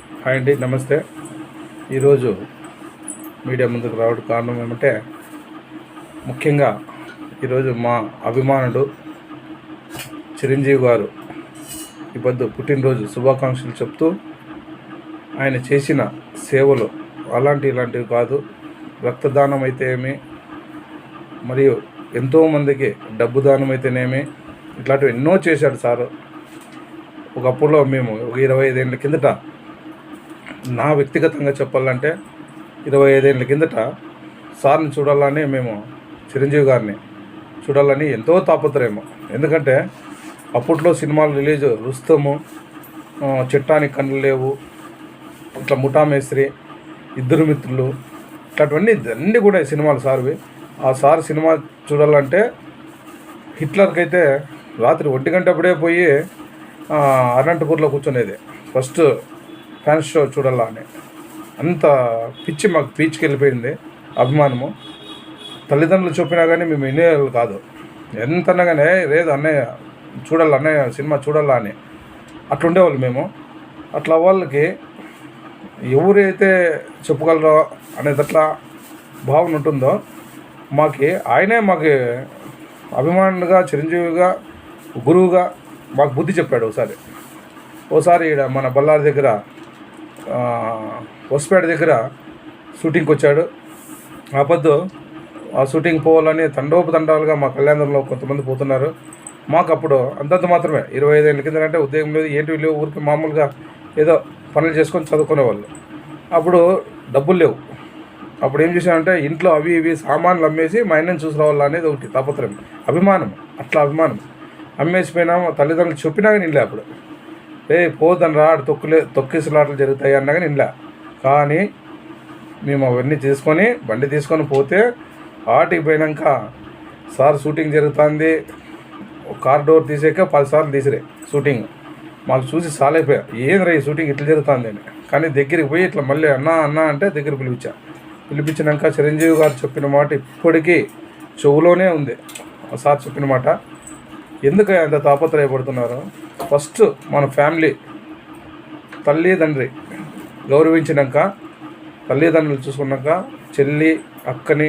Hi అండి నమస్తే. ఈరోజు మీడియా ముందుకు రావడం కారణం ఏమంటే ముఖ్యంగా ఈరోజు మా అభిమానుడు చిరంజీవి గారు ఈ పొద్దు పుట్టినరోజు శుభాకాంక్షలు చెప్తూ ఆయన చేసిన సేవలు అలాంటి ఇలాంటివి కాదు. రక్తదానం అయితే ఏమి మరియు ఎంతోమందికి డబ్బు దానం అయితేనేమి ఇట్లాంటివి ఎన్నో చేశాడు సారు. ఒకప్పుడులో మేము ఒక ఇరవై ఐదేళ్ళ కిందట నా వ్యక్తిగతంగా చెప్పాలంటే ఇరవై ఐదేళ్ళ కిందట సార్ని చూడాలని మేము చిరంజీవి గారిని చూడాలని ఎంతో తాపత్రయము. ఎందుకంటే అప్పట్లో సినిమాలు రిలీజ్ రుస్తము చిట్టానికి కన్ను లేవు ఇట్లా ముఠామేస్త్రి ఇద్దరు మిత్రులు ఇట్లాంటివన్నీ అన్నీ కూడా సినిమాలు సార్వి. ఆ సార్ సినిమా చూడాలంటే హిట్లర్కి అయితే రాత్రి ఒంటి గంట అప్పుడే పోయి అనంతపూర్లో కూర్చునేది. ఫస్ట్ ఫ్యాన్స్ షో చూడాలా అని అంత పిచ్చి మాకు పీచ్కి వెళ్ళిపోయింది అభిమానము. తల్లిదండ్రులు చెప్పినా కానీ మేము వినేవాళ్ళు కాదు. ఎంత కానీ లేదు అన్నయ్య చూడాలి అన్నయ్య సినిమా చూడాలా అని. అట్లుండేవాళ్ళు మేము. అట్లా వాళ్ళకి ఎవరైతే చెప్పగలరో అనేది అట్లా భావన ఉంటుందో మాకి ఆయనే మాకు అభిమానులుగా చిరంజీవిగా గురువుగా మాకు బుద్ధి చెప్పాడు ఒకసారి. ఓసారి ఈడ మన బళ్ళారి దగ్గర హొస్పేట దగ్గర షూటింగ్కి వచ్చాడు. ఆ పొద్దు ఆ షూటింగ్ పోవాలని తండోపతండాలుగా మా కళ్యాణంలో కొంతమంది పోతున్నారు. మాకు అప్పుడు అంతంత మాత్రమే ఇరవై ఐదేళ్ళ కింద అంటే ఉద్యోగం లేదు ఏంటి లేవు ఊరికి మామూలుగా ఏదో పనులు చేసుకొని చదువుకునేవాళ్ళు అప్పుడు డబ్బులు లేవు. అప్పుడు ఏం చేశానంటే ఇంట్లో అవి ఇవి సామాన్లు అమ్మేసి మా ఆయనని చూసి రావాలా అనేది ఒకటి తాపత్రయం అభిమానం అట్లా అభిమానం. అమ్మేసిపోయినా మా తల్లిదండ్రులు చెప్పినా కానీ అప్పుడు. ఏ పోదని రా ఆడ తొక్కులే తొక్కిసలాటలు జరుగుతాయి అన్నా కానీ నిండా కానీ మేము అవన్నీ తీసుకొని బండి తీసుకొని పోతే ఆటికి పోయినాక సార్ షూటింగ్ జరుగుతుంది. కార్ డోర్ తీసాక పదిసార్లు తీసిరే షూటింగ్. మాకు చూసి సాలైపోయా. ఏంద్రా ఈ షూటింగ్ ఇట్లా జరుగుతుంది అని. కానీ దగ్గరికి పోయి ఇట్లా మళ్ళీ అన్నా అన్నా అంటే దగ్గర పిలిపించా. పిలిపించినాక చిరంజీవి గారు చెప్పిన మాట ఇప్పటికీ చెవులోనే ఉంది. ఆ సార్ చెప్పిన మాట. ఎందుకు అంత తాపత్రయపడుతున్నారు? ఫస్ట్ మన ఫ్యామిలీ తల్లిదండ్రి గౌరవించినాక తల్లిదండ్రులు చూసుకున్నాక చెల్లి అక్కని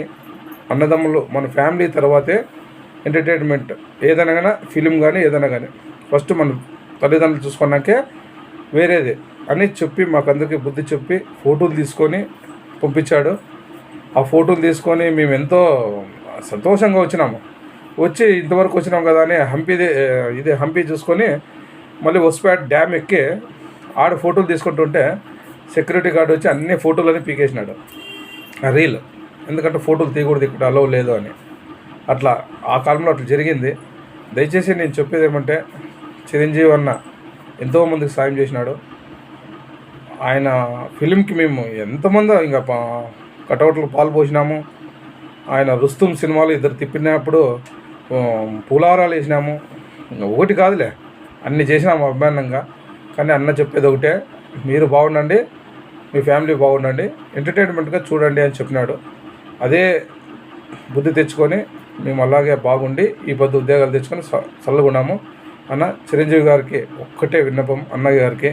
అన్నదమ్ములు మన ఫ్యామిలీ తర్వాతే ఎంటర్టైన్మెంట్. ఏదైనా కానీ ఫిలిం కానీ ఏదైనా కానీ. ఫస్ట్ మన తల్లిదండ్రులు చూసుకున్నాకే వేరేది. అని చెప్పి మాకు అందరికీ బుద్ధి చెప్పి ఫోటోలు తీసుకొని పంపించాడు. ఆ ఫోటోలు తీసుకొని మేము ఎంతో సంతోషంగా వచ్చినాము. వచ్చి ఇంతవరకు వచ్చినాం కదా అని హంపీది ఇదే హంపీ చూసుకొని మళ్ళీ వస్పేట్ డ్యామ్ ఎక్కి ఆడ ఫోటోలు తీసుకుంటుంటే సెక్యూరిటీ గార్డ్ వచ్చి అన్ని ఫోటోలన్నీ పీకేసినాడు. ఆ రీల్. ఎందుకంటే ఫోటోలు తీయకూడదు ఇక్కడ అలవ్ లేదు అని. అట్లా ఆ కాలంలో అట్లా జరిగింది. దయచేసి నేను చెప్పేది ఏమంటే చిరంజీవి అన్న ఎంతోమందికి సాయం చేసినాడు. ఆయన ఫిలింకి మేము ఎంతమంది ఇంకా కటౌట్లు పాలు పోసినాము. ఆయన రుస్తుం సినిమాలు ఇద్దరు తిప్పినప్పుడు పూలారాలు వేసినాము. ఇంకా ఒకటి కాదులే. అన్ని చేసినాము అభిమానంగా. కానీ అన్న చెప్పేది ఒకటే మీరు బాగుండండి మీ ఫ్యామిలీ బాగుండండి ఎంటర్టైన్మెంట్గా చూడండి అని చెప్పినాడు. అదే బుద్ధి తెచ్చుకొని మేము అలాగే బాగుండి ఈ పొద్దు ఉద్యోగాలు తెచ్చుకొని చల్లగున్నాము. అన్న చిరంజీవి గారికి ఒక్కటే విన్నపం అన్నయ్య గారికి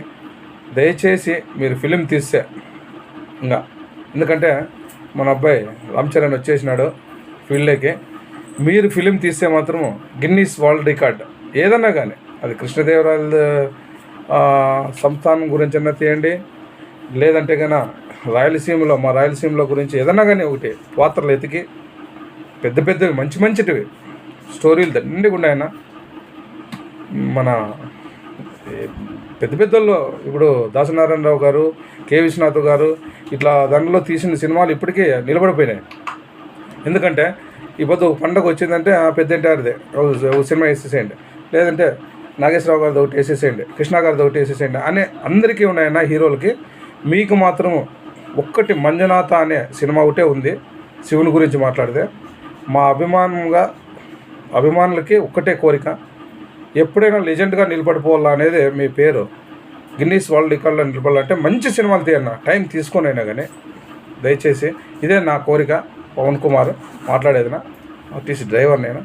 దయచేసి మీరు ఫిలిం తీస్తే ఇంకా. ఎందుకంటే మన అబ్బాయి రామ్ చరణ్ వచ్చేసినాడు ఫీల్డ్లోకి. మీరు ఫిలిం తీస్తే మాత్రం గిన్నీస్ వరల్డ్ రికార్డ్. ఏదన్నా కానీ. అది కృష్ణదేవరాయల సంస్థానం గురించి అన్న తీయండి. లేదంటే కన్నా రాయలసీమలో మా రాయలసీమలో గురించి ఏదన్నా కానీ ఒకటి పాత్రలు ఎతికి పెద్ద పెద్దవి మంచి మంచిటివి స్టోరీలు దండిగా ఉన్నాయన్న మన పెద్ద పెద్దల్లో ఇప్పుడు దాసనారాయణరావు గారు కే విశ్వనాథ్ గారు ఇట్లా దానిలో తీసిన సినిమాలు ఇప్పటికీ నిలబడిపోయినాయి. ఎందుకంటే ఈ పొద్దు పండగ వచ్చిందంటే ఆ పెద్ద ఎన్టీఆర్దే ఒక సినిమా వేసేసేయండి. లేదంటే నాగేశ్వరరావు గారిది ఒకటి వేసేసేయండి కృష్ణ గారిది ఒకటి వేసేసేయండి అనే అందరికీ ఉన్నాయన్న హీరోలకి మీకు మాత్రం ఒక్కటి మంజునాథ అనే సినిమా ఒకటే ఉంది శివుని గురించి మాట్లాడితే. మా అభిమానంగా అభిమానులకి ఒక్కటే కోరిక ఎప్పుడైనా లెజెండ్గా నిలబడిపోవాలా అనేది మీ పేరు. గిన్నీస్ వరల్డ్ రికార్డులో నిలబడాలంటే మంచి సినిమాలు తీయన్న టైం తీసుకొని అయినా కానీ దయచేసి ఇదే నా కోరిక. పవన్ కుమార్ మాట్లాడేదినా ఆర్టీసీ డ్రైవర్ నేను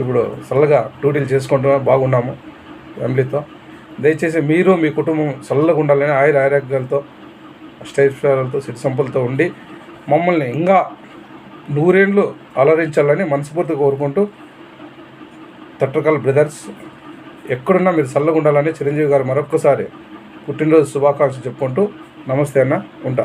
ఇప్పుడు చల్లగా డ్యూటీలు చేసుకుంటూ బాగున్నాము. ఫ్యామిలీతో. దయచేసి మీరు మీ కుటుంబం చల్లగా ఉండాలని ఆయుర ఆరోగ్యాలతో అష్టైశ్వర్యాలతో సిరి సంపలతో ఉండి మమ్మల్ని ఇంకా నూరేండ్లు అలరించాలని మనస్ఫూర్తిగా కోరుకుంటూ తట్టకల్ బ్రదర్స్ ఎక్కడున్నా మీరు చల్లగా ఉండాలని చిరంజీవి గారు మరొక్కసారి పుట్టినరోజు శుభాకాంక్షలు చెప్పుకుంటూ నమస్తే అన్న ఉంటా.